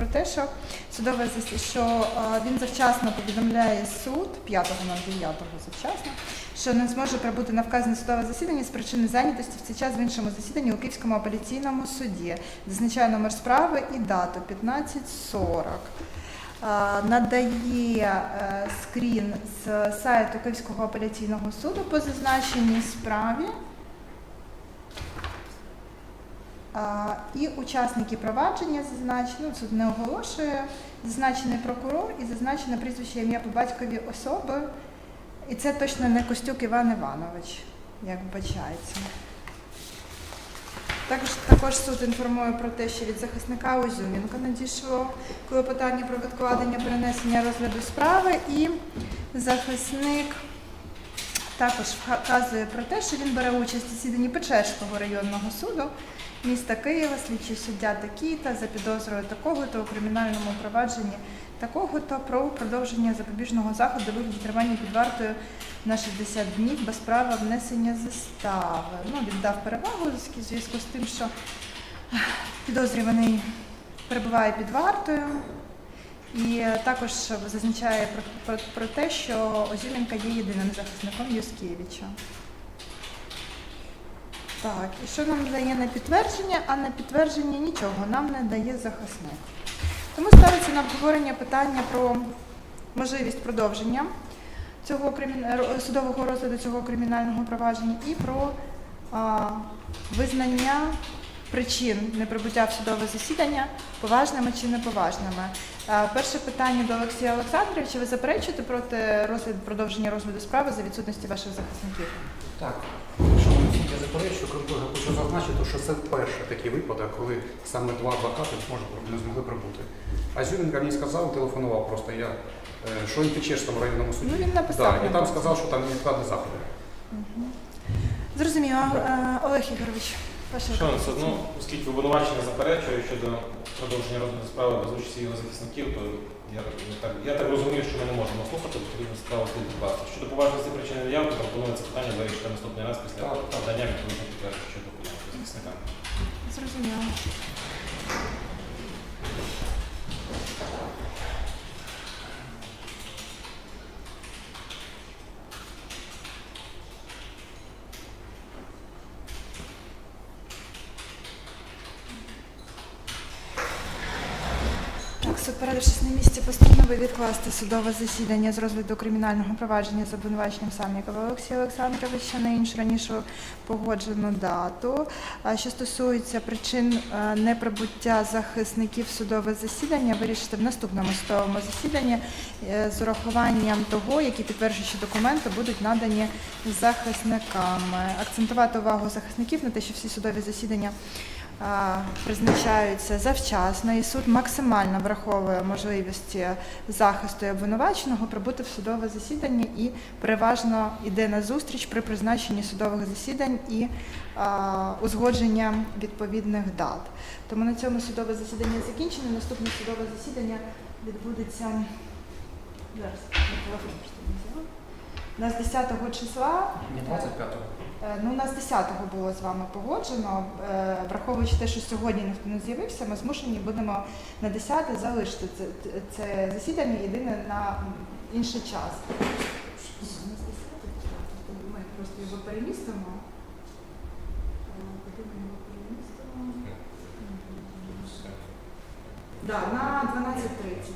про те, що судове що він завчасно повідомляє суд 5.09 завчасно, що не зможе прибути на вказане судове засідання з причини зайнятості в цей час в іншому засіданні у Київському апеляційному суді. Зазначає номер справи і дату 15.40. Е, Надає е, скрін з сайту Київського апеляційного суду по зазначеній справі. А, І учасники провадження зазначені, ну, суд не оголошує, зазначений прокурор і зазначене прізвище ім'я по батькові особи. І це точно не Костюк Іван Іванович, як вбачається. Також, також суд інформує про те, що від захисника Озюмінка надійшло клопотання про відкладення перенесення розгляду справи, і захисник також вказує про те, що він бере участь у засіданні Печерського районного суду міста Києва, слідчий суддя такий-то за підозрою такого-то у кримінальному провадженні такого-то про продовження запобіжного заходу у вигляді тримання під вартою на 60 днів без права внесення застави. Ну, віддав перевагу у зв'язку з тим, що ех, підозрюваний перебуває під вартою. І е, також зазначає про, про, про те, що Озюмінка є єдиним захисником Юскевича. Так, і що нам дає на підтвердження, а на підтвердження нічого нам не дає захисник. Тому ставиться на обговорення питання про можливість продовження цього кримі- судового розгляду цього кримінального провадження і про а, визнання причин неприбуття в судове засідання поважними чи неповажними. А, Перше питання до Олексія Олександровича. Ви заперечуєте проти розгляду продовження розгляду справи за відсутності ваших захисників? Так, судді, крім того, я хочу зазначити, що це перший такий випадок, коли саме два адвокати не змогли прибути. А Зюмінка мені сказав, телефонував просто я, е, що він в Печерському районному суді. Ну, він написав Да, і там сказав, що там невідкладні заходи. Зрозуміло. Е, Олег Ігорович, Шановні суд, ну, оскільки обвинувачення заперечує щодо продовження розгляду справи без участі його захисників, то я, так, я так розумію, що ми не можемо слухати, потрібно справу слід відкласти. Щодо поважності причини неявки, пропоную це питання вирішити наступний раз після надання відповідних підтверджень щодо поважності захисника. Зрозуміло. Суд порадившись на місці постанови відкласти судове засідання з розгляду кримінального провадження з обвинуваченням Сам'якова Олексія Олександровича на іншу раніше погоджену дату. Що стосується причин е, неприбуття захисників судове засідання, вирішити в наступному судовому засіданні е, з урахуванням того, які підтверджуючі документи будуть надані захисниками. Акцентувати увагу захисників на те, що всі судові засідання призначаються завчасно, і суд максимально враховує можливості захисту і обвинуваченого прибути в судове засідання і переважно йде на зустріч при призначенні судових засідань і узгодження відповідних дат. Тому на цьому судове засідання закінчено. Наступне судове засідання відбудеться зараз. У нас 10 числа 25-го. Е, Ну, у нас 10-го було з вами погоджено. Е, Враховуючи те, що сьогодні ніхто не з'явився, ми змушені будемо на 10 залишити це, це засідання єдине на інший час. Ми просто його перемістимо. Да, на 12.30.